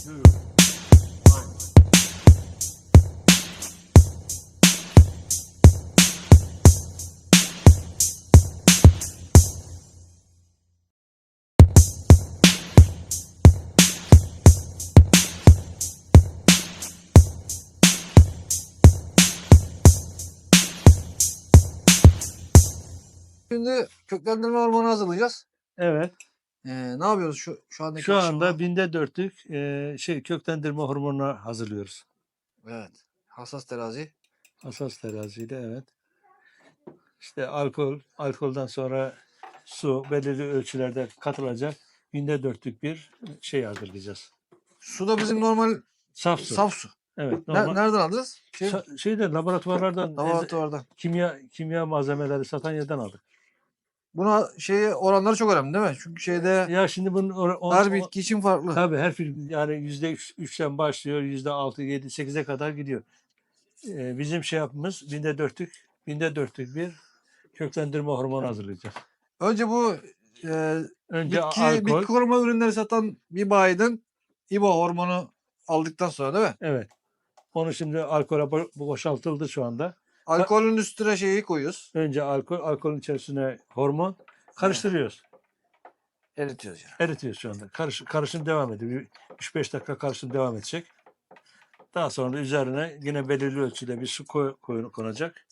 Şimdi köklendirme hormonu hazırlayacağız. Evet. Ee, ne yapıyoruz şu şu andaki Şu aşama? anda binde dörtlük e, şey köklendirme hormonunu hazırlıyoruz. Evet. Hassas terazi. Hassas teraziyle evet. İşte alkol, alkolden sonra su belirli ölçülerde katılacak. Binde dörtlük bir şey hazırlayacağız. Su da bizim normal Saf su. saf su. Evet. Ne- Normal. nereden alacağız? Şey, Sa- şeyde laboratuvarlardan eze- laboratuvardan. kimya kimya malzemeleri satan yerden aldık. Buna şey oranları çok önemli değil mi? Çünkü şeyde Ya şimdi bunun or- on- her bitki için farklı. Tabii her film yani yüzde üç- üçten başlıyor yüzde altı, yedi, sekize kadar gidiyor. Ee, bizim şey yapımız binde dörtlük, binde dörtlük bir köklendirme hormonu hazırlayacağız. Önce bu e, Önce bitki, alkol, bitki koruma ürünleri satan bir bayiden İBO hormonu aldıktan sonra değil mi? evet. Onu şimdi alkole bo- boşaltıldı şu anda. Alkolün üstüne şeyi koyuyoruz. Önce alkol, alkolün içerisine hormon karıştırıyoruz. Eritiyoruz yani. Eritiyoruz şu anda. Karış, karışım devam ediyor. Bir 3-5 dakika karışım devam edecek. Daha sonra üzerine yine belirli ölçüde bir su koy, koy- konacak.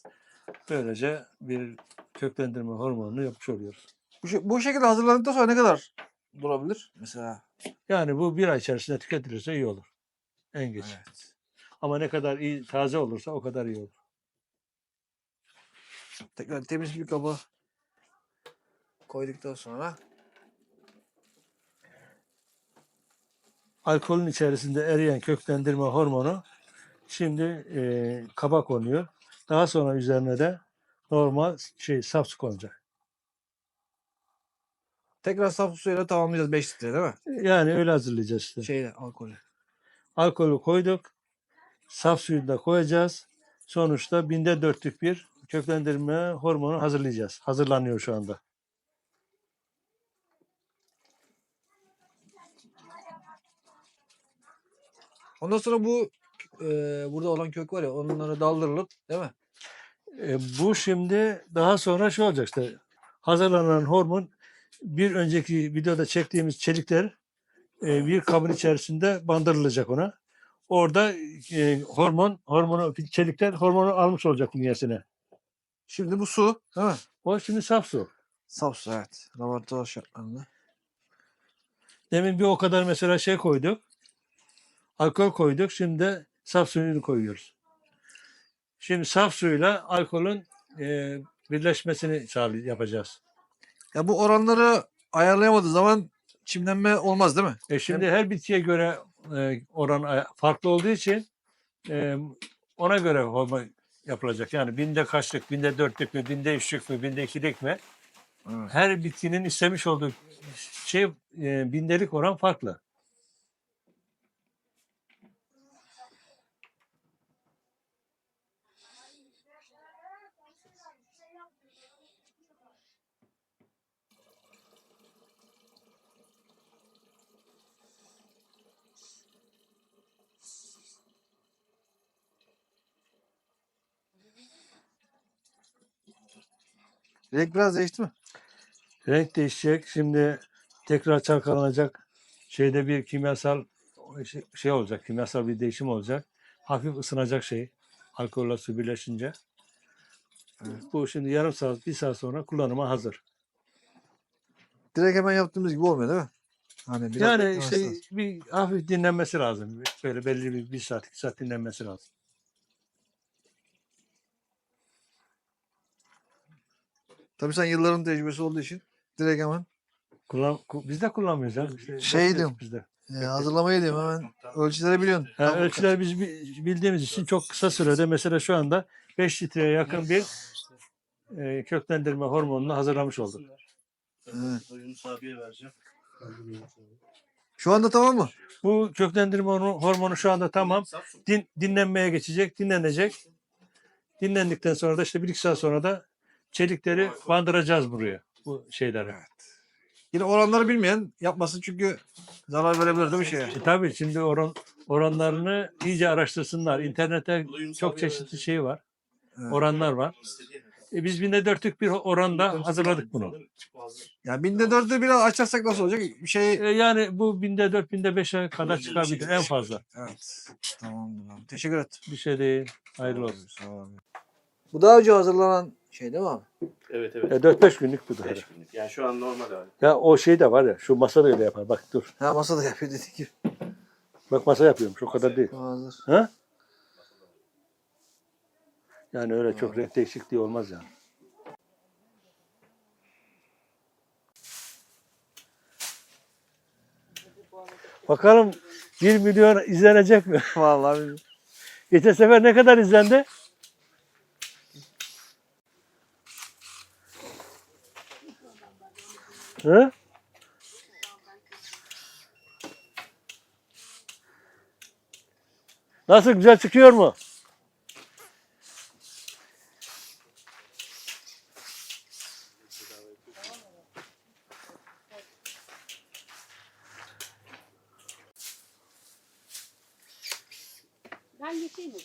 Böylece bir köklendirme hormonunu yapmış oluyoruz. Bu, bu şekilde hazırlandıktan sonra ne kadar durabilir? Mesela. Yani bu bir ay içerisinde tüketilirse iyi olur. En geç. Evet. Ama ne kadar iyi taze olursa o kadar iyi olur. Tekrar temiz bir kaba koyduktan sonra Alkolün içerisinde eriyen köklendirme hormonu şimdi e, kaba konuyor. Daha sonra üzerine de normal şey saf su konacak. tekrar saf suyla tamamlayacağız 5 litre değil mi? Yani öyle hazırlayacağız işte. Şeyle alkolü. Alkolü koyduk. Saf suyu da koyacağız. Sonuçta binde dörtlük bir köklendirme hormonu hazırlayacağız. Hazırlanıyor şu anda. Ondan sonra bu e, burada olan kök var ya onlara daldırılıp değil mi? E, bu şimdi daha sonra şey olacak işte hazırlanan hormon bir önceki videoda çektiğimiz çelikler e, bir kabın içerisinde bandırılacak ona. Orada e, hormon hormonu çelikler hormonu almış olacak bünyesine. Şimdi bu su değil mi? O şimdi saf su. Saf su evet. Laboratuvar şartlarında. Demin bir o kadar mesela şey koyduk. Alkol koyduk. Şimdi de saf suyunu koyuyoruz. Şimdi saf suyla alkolün e, birleşmesini sağlay yapacağız. Ya bu oranları ayarlayamadığı zaman çimlenme olmaz değil mi? E şimdi her bitkiye göre e, oran ay- farklı olduğu için e, ona göre hormon yapılacak. Yani binde kaçlık, binde dörtlük mü, binde üçlük mü, binde ikilik mi? Evet. Her bitkinin istemiş olduğu şey e, bindelik oran farklı. Renk biraz değişti mi? Renk değişecek. Şimdi tekrar çalkalanacak. Şeyde bir kimyasal şey- şey olacak. Kimyasal bir değişim olacak. Hafif ısınacak şey. Alkolle su birleşince. Bu şimdi yarım saat, bir saat sonra kullanıma hazır. Direkt hemen yaptığımız gibi olmuyor değil mi? Hani biraz yani işte lazım. bir hafif dinlenmesi lazım. Böyle belli bir, bir saat, iki saat dinlenmesi lazım. Tabii sen yılların tecrübesi olduğu için direkt hemen Kullan, ku- biz de kullanmıyoruz. ya. İşte Şey diyorum. Biz de. e, hazırlamayı diyeyim hemen ölçüleri biliyorsun. Ha, Tam- ölçüler biz bi- bildiğimiz için çok kısa sürede mesela şu anda 5 litreye yakın bir e, köklendirme hormonunu hazırlamış olduk. Evet. Yunus abiye vereceğim. Şu anda tamam mı? Bu köklendirme hormo- hormonu şu anda tamam. Din, dinlenmeye geçecek, dinlenecek. Dinlendikten sonra da işte bir iki saat sonra da çelikleri bandıracağız buraya. Bu şeylere. Yine oranları bilmeyen yapmasın çünkü zarar verebilir değil mi şeye? E, tabii şimdi oran oranlarını iyice araştırsınlar. İnternette çok çeşitli şey var. Evet. Oranlar var. E, biz binde dörtlük bir oranda hazırladık bunu. Yani binde dördü biraz açarsak nasıl olacak? Bir şey... E, yani bu binde dört, binde beşe kadar çıkabilir en fazla. Evet. Tamamdır abi. Teşekkür ederim. Bir şey değil. Hayırlı olsun. Sağ. Bu daha önce hazırlanan şey değil mi abi? Evet evet. E, 4-5 günlük bu da. 5 günlük. Yani şu an normal abi. Ya o şey de var ya şu masa da öyle yapar. Bak dur. Ha masada yapıyor dediğin gibi. Bak masa yapıyorum. Şu kadar değil. Hazır. Ha? Yani öyle çok renk değişikliği olmaz yani. Bakalım 1 milyon izlenecek mi? Vallahi bilmiyorum. Geçen sefer ne kadar izlendi? Hı? Nasıl güzel çıkıyor mu? Ben geçeyim mi?